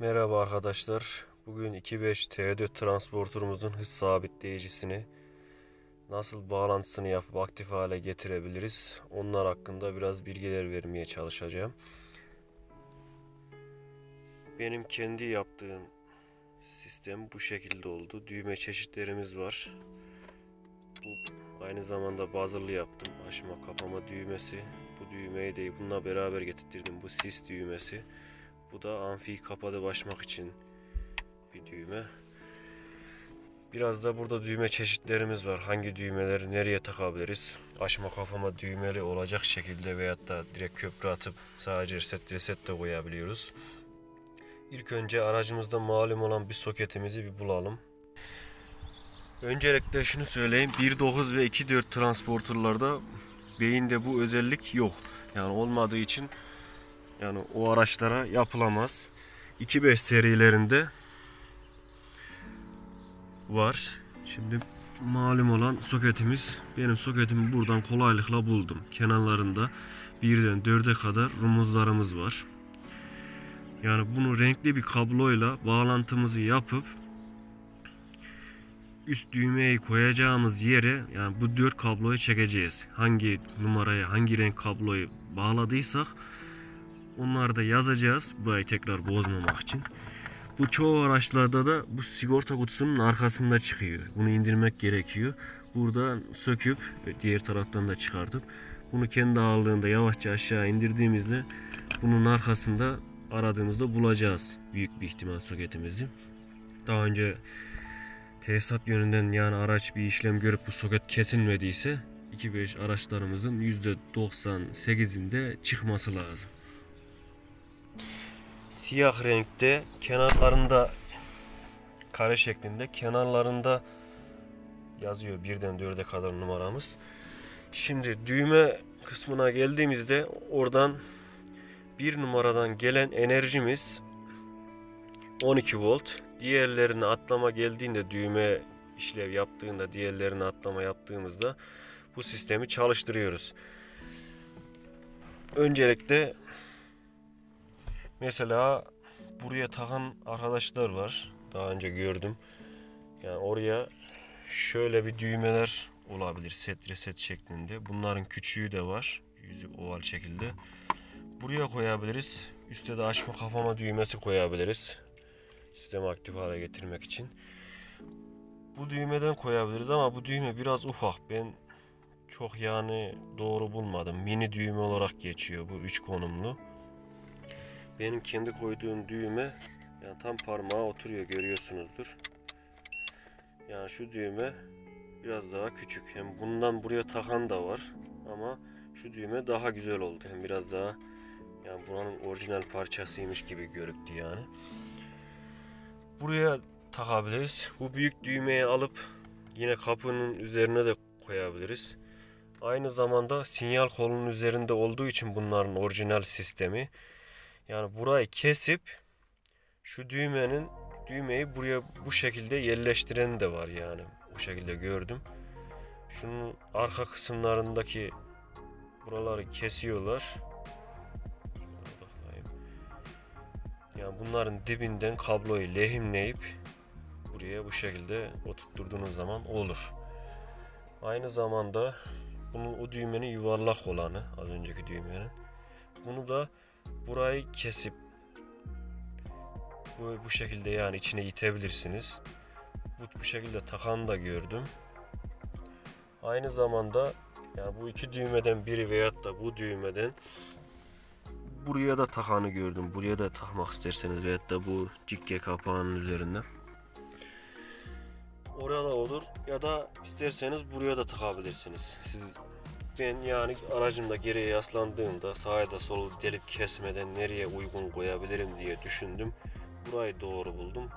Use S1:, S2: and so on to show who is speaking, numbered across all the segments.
S1: Merhaba arkadaşlar. Bugün 2.5 T4 transporterumuzun hız sabitleyicisini nasıl bağlantısını yapıp aktif hale getirebiliriz? Onlar hakkında biraz bilgiler vermeye çalışacağım. Benim kendi yaptığım sistem bu şekilde oldu. Düğme çeşitlerimiz var. Bu aynı zamanda buzzer'lı yaptım. Açma kapama düğmesi. Bu düğmeyi de bununla beraber getirttirdim. Bu sis düğmesi. Bu da amfiyi kapadı başmak için bir düğme. Biraz da burada düğme çeşitlerimiz var. Hangi düğmeleri nereye takabiliriz? Açma kapama düğmeli olacak şekilde veyahut da direkt köprü atıp sadece reset reset de koyabiliyoruz. İlk önce aracımızda malum olan bir soketimizi bir bulalım. Öncelikle şunu söyleyeyim. 1.9 ve 2.4 transporterlarda beyinde bu özellik yok. Yani olmadığı için yani o araçlara yapılamaz. 2.5 serilerinde var. Şimdi malum olan soketimiz benim soketimi buradan kolaylıkla buldum. Kenarlarında birden dörde kadar rumuzlarımız var. Yani bunu renkli bir kabloyla bağlantımızı yapıp üst düğmeyi koyacağımız yere yani bu dört kabloyu çekeceğiz. Hangi numaraya hangi renk kabloyu bağladıysak Onları da yazacağız. Burayı tekrar bozmamak için. Bu çoğu araçlarda da bu sigorta kutusunun arkasında çıkıyor. Bunu indirmek gerekiyor. Buradan söküp diğer taraftan da çıkartıp bunu kendi ağırlığında yavaşça aşağı indirdiğimizde bunun arkasında aradığımızda bulacağız büyük bir ihtimal soketimizi. Daha önce tesisat yönünden yani araç bir işlem görüp bu soket kesilmediyse 2.5 araçlarımızın %98'inde çıkması lazım siyah renkte kenarlarında kare şeklinde kenarlarında yazıyor birden dörde kadar numaramız. Şimdi düğme kısmına geldiğimizde oradan bir numaradan gelen enerjimiz 12 volt. Diğerlerini atlama geldiğinde düğme işlev yaptığında diğerlerini atlama yaptığımızda bu sistemi çalıştırıyoruz. Öncelikle Mesela buraya takan arkadaşlar var. Daha önce gördüm. Yani oraya şöyle bir düğmeler olabilir set reset şeklinde. Bunların küçüğü de var. Yüzü oval şekilde. Buraya koyabiliriz. Üstte de açma kapama düğmesi koyabiliriz. Sistemi aktif hale getirmek için. Bu düğmeden koyabiliriz ama bu düğme biraz ufak. Ben çok yani doğru bulmadım. Mini düğme olarak geçiyor bu üç konumlu benim kendi koyduğum düğme yani tam parmağa oturuyor görüyorsunuzdur. Yani şu düğme biraz daha küçük. Hem bundan buraya takan da var ama şu düğme daha güzel oldu. Hem biraz daha yani buranın orijinal parçasıymış gibi görüktü yani. Buraya takabiliriz. Bu büyük düğmeyi alıp yine kapının üzerine de koyabiliriz. Aynı zamanda sinyal kolunun üzerinde olduğu için bunların orijinal sistemi yani burayı kesip şu düğmenin düğmeyi buraya bu şekilde yerleştiren de var yani. Bu şekilde gördüm. Şunun arka kısımlarındaki buraları kesiyorlar. Yani bunların dibinden kabloyu lehimleyip buraya bu şekilde oturtturduğunuz zaman olur. Aynı zamanda bunun o düğmenin yuvarlak olanı az önceki düğmenin. Bunu da burayı kesip bu, bu şekilde yani içine itebilirsiniz. Bu, bu şekilde takan da gördüm. Aynı zamanda yani bu iki düğmeden biri veyahut da bu düğmeden buraya da takanı gördüm. Buraya da takmak isterseniz veyahut da bu cikke kapağının üzerinde. Oraya da olur ya da isterseniz buraya da takabilirsiniz. Siz ben yani aracımda geriye yaslandığımda sağa da solu delip kesmeden nereye uygun koyabilirim diye düşündüm. Burayı doğru buldum.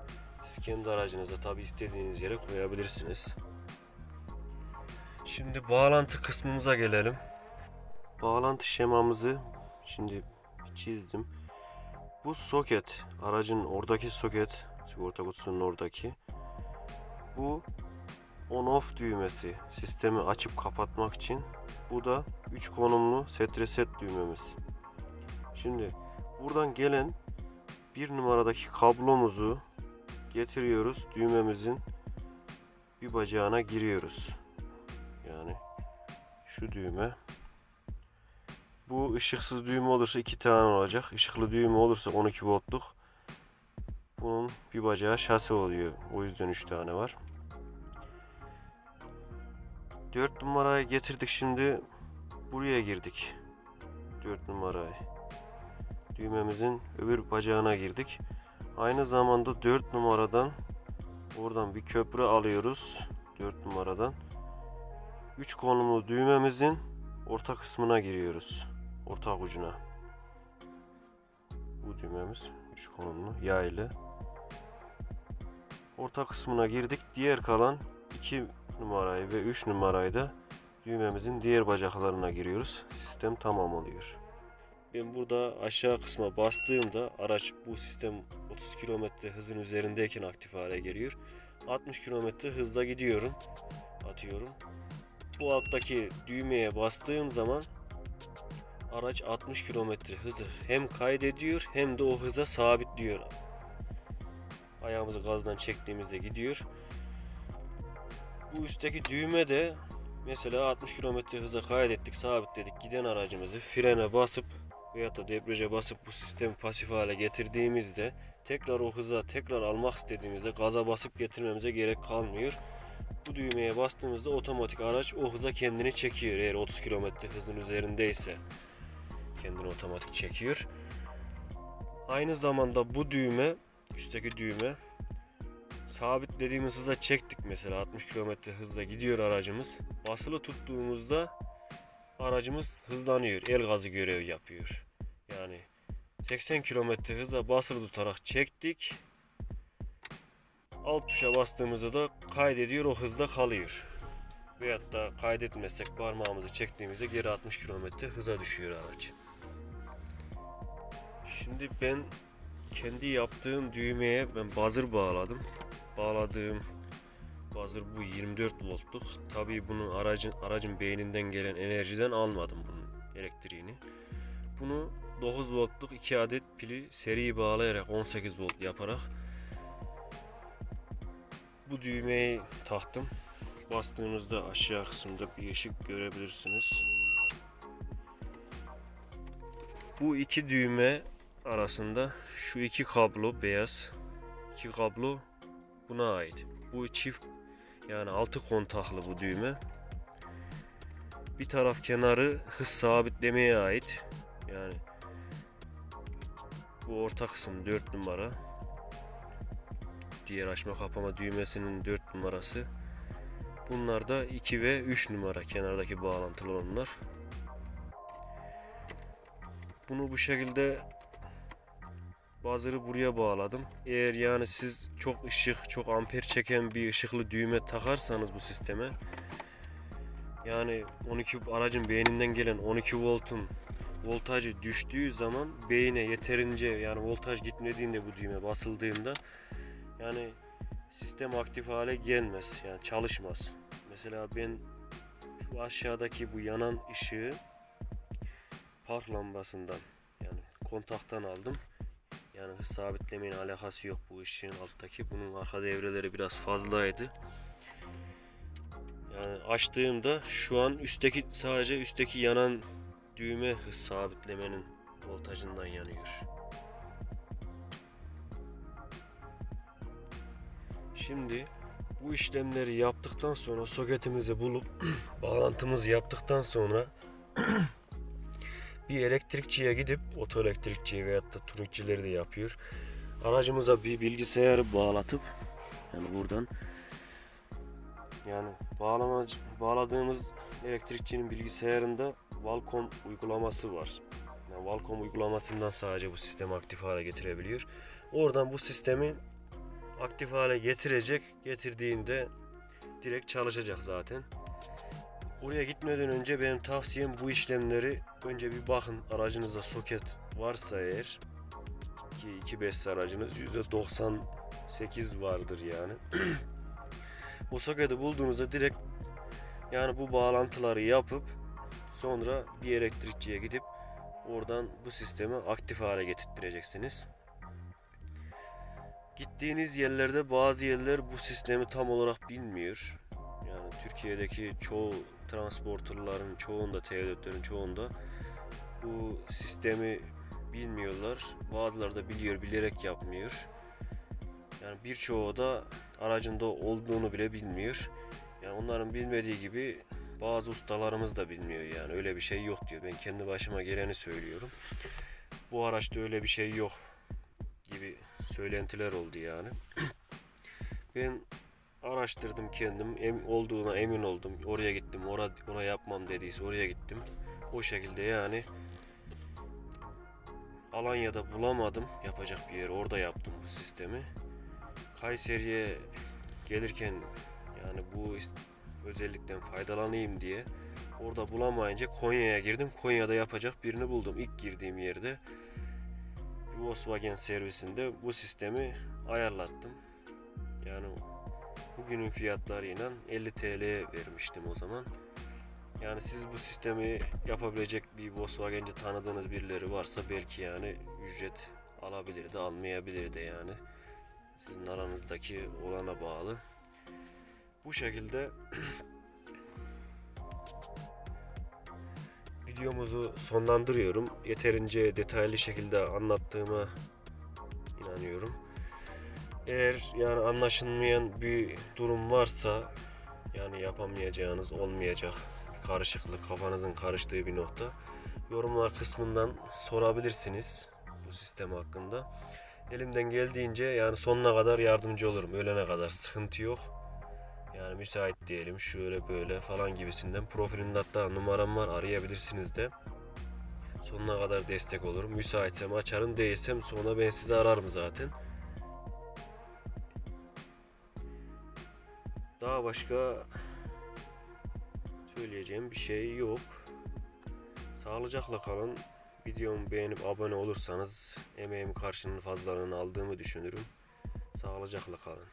S1: Siz kendi aracınıza tabi istediğiniz yere koyabilirsiniz. Şimdi bağlantı kısmımıza gelelim. Bağlantı şemamızı şimdi çizdim. Bu soket, aracın oradaki soket, sigorta kutusunun oradaki. Bu on off düğmesi sistemi açıp kapatmak için bu da 3 konumlu set reset düğmemiz. Şimdi buradan gelen bir numaradaki kablomuzu getiriyoruz. Düğmemizin bir bacağına giriyoruz. Yani şu düğme. Bu ışıksız düğme olursa iki tane olacak. Işıklı düğme olursa 12 voltluk. Bunun bir bacağı şase oluyor. O yüzden 3 tane var. 4 numarayı getirdik şimdi. Buraya girdik. 4 numarayı. Düğmemizin öbür bacağına girdik. Aynı zamanda 4 numaradan oradan bir köprü alıyoruz. 4 numaradan. 3 konumlu düğmemizin orta kısmına giriyoruz. Ortak ucuna. Bu düğmemiz 3 konumlu yaylı. Orta kısmına girdik. Diğer kalan 2 numarayı ve 3 numarayı da düğmemizin diğer bacaklarına giriyoruz. Sistem tamam oluyor. Ben burada aşağı kısma bastığımda araç bu sistem 30 km hızın üzerindeyken aktif hale geliyor. 60 km hızla gidiyorum. Atıyorum. Bu alttaki düğmeye bastığım zaman araç 60 km hızı hem kaydediyor hem de o hıza sabitliyor. Ayağımızı gazdan çektiğimizde gidiyor. Bu üstteki düğme de mesela 60 km hıza kaydettik, sabitledik giden aracımızı frene basıp veyahut da debriyaja basıp bu sistemi pasif hale getirdiğimizde tekrar o hıza tekrar almak istediğimizde gaza basıp getirmemize gerek kalmıyor. Bu düğmeye bastığımızda otomatik araç o hıza kendini çekiyor. Eğer 30 km hızın üzerindeyse kendini otomatik çekiyor. Aynı zamanda bu düğme, üstteki düğme sabitlediğimiz hıza çektik mesela 60 km hızla gidiyor aracımız. Basılı tuttuğumuzda aracımız hızlanıyor. El gazı görev yapıyor. Yani 80 km hıza basılı tutarak çektik. Alt tuşa bastığımızda da kaydediyor o hızda kalıyor. Veyahut da kaydetmezsek parmağımızı çektiğimizde geri 60 km hıza düşüyor araç. Şimdi ben kendi yaptığım düğmeye ben buzzer bağladım. Bağladığım buzzer bu 24 voltluk. Tabii bunun aracın aracın beyninden gelen enerjiden almadım bunun elektriğini. Bunu 9 voltluk 2 adet pili seri bağlayarak 18 volt yaparak bu düğmeyi taktım. Bastığınızda aşağı kısımda bir ışık görebilirsiniz. Bu iki düğme arasında şu iki kablo beyaz iki kablo buna ait. Bu çift yani altı kontaklı bu düğme. Bir taraf kenarı hız sabitlemeye ait. Yani bu orta kısım 4 numara. Diğer açma kapama düğmesinin 4 numarası. Bunlar da 2 ve 3 numara kenardaki bağlantılı onlar. Bunu bu şekilde Buzzer'ı buraya bağladım. Eğer yani siz çok ışık, çok amper çeken bir ışıklı düğme takarsanız bu sisteme yani 12 aracın beyninden gelen 12 voltun voltajı düştüğü zaman beyine yeterince yani voltaj gitmediğinde bu düğme basıldığında yani sistem aktif hale gelmez yani çalışmaz. Mesela ben şu aşağıdaki bu yanan ışığı park lambasından yani kontaktan aldım. Yani hız sabitlemenin alakası yok bu ışığın alttaki. Bunun arka devreleri biraz fazlaydı. Yani açtığımda şu an üstteki sadece üstteki yanan düğme hız sabitlemenin voltajından yanıyor. Şimdi bu işlemleri yaptıktan sonra soketimizi bulup bağlantımızı yaptıktan sonra bir elektrikçiye gidip oto elektrikçiye veyahut da turnikçileri de yapıyor. Aracımıza bir bilgisayarı bağlatıp yani buradan yani bağlama, bağladığımız elektrikçinin bilgisayarında Valcom uygulaması var. Yani Valcom uygulamasından sadece bu sistemi aktif hale getirebiliyor. Oradan bu sistemi aktif hale getirecek. Getirdiğinde direkt çalışacak zaten. Oraya gitmeden önce benim tavsiyem bu işlemleri önce bir bakın aracınızda soket varsa eğer ki 2.5 aracınız %98 vardır yani. bu soketi bulduğunuzda direkt yani bu bağlantıları yapıp sonra bir elektrikçiye gidip oradan bu sistemi aktif hale getirttireceksiniz. Gittiğiniz yerlerde bazı yerler bu sistemi tam olarak bilmiyor. Türkiye'deki çoğu transporterların çoğunda, T4'lerin çoğunda bu sistemi bilmiyorlar. Bazıları da biliyor, bilerek yapmıyor. Yani birçoğu da aracında olduğunu bile bilmiyor. Yani onların bilmediği gibi bazı ustalarımız da bilmiyor yani öyle bir şey yok diyor. Ben kendi başıma geleni söylüyorum. Bu araçta öyle bir şey yok gibi söylentiler oldu yani. ben araştırdım kendim em, olduğuna emin oldum. Oraya gittim. Ora, oraya yapmam dediyse oraya gittim. O şekilde yani Alanya'da bulamadım yapacak bir yer. Orada yaptım bu sistemi. Kayseri'ye gelirken yani bu özellikten faydalanayım diye orada bulamayınca Konya'ya girdim. Konya'da yapacak birini buldum. İlk girdiğim yerde Volkswagen servisinde bu sistemi ayarlattım. Yani bugünün fiyatlarıyla 50 TL vermiştim o zaman. Yani siz bu sistemi yapabilecek bir Volkswagenci tanıdığınız birileri varsa belki yani ücret alabilir de almayabilir de yani. Sizin aranızdaki olana bağlı. Bu şekilde videomuzu sonlandırıyorum. Yeterince detaylı şekilde anlattığıma inanıyorum. Eğer yani anlaşılmayan bir durum varsa yani yapamayacağınız olmayacak karışıklık kafanızın karıştığı bir nokta yorumlar kısmından sorabilirsiniz bu sistem hakkında. Elimden geldiğince yani sonuna kadar yardımcı olurum. Ölene kadar sıkıntı yok. Yani müsait diyelim şöyle böyle falan gibisinden. Profilinde hatta numaram var arayabilirsiniz de. Sonuna kadar destek olurum. Müsaitsem açarım değilsem sonra ben sizi ararım zaten. Daha başka söyleyeceğim bir şey yok. Sağlıcakla kalın. Videomu beğenip abone olursanız emeğimin karşılığını fazlalığını aldığımı düşünürüm. Sağlıcakla kalın.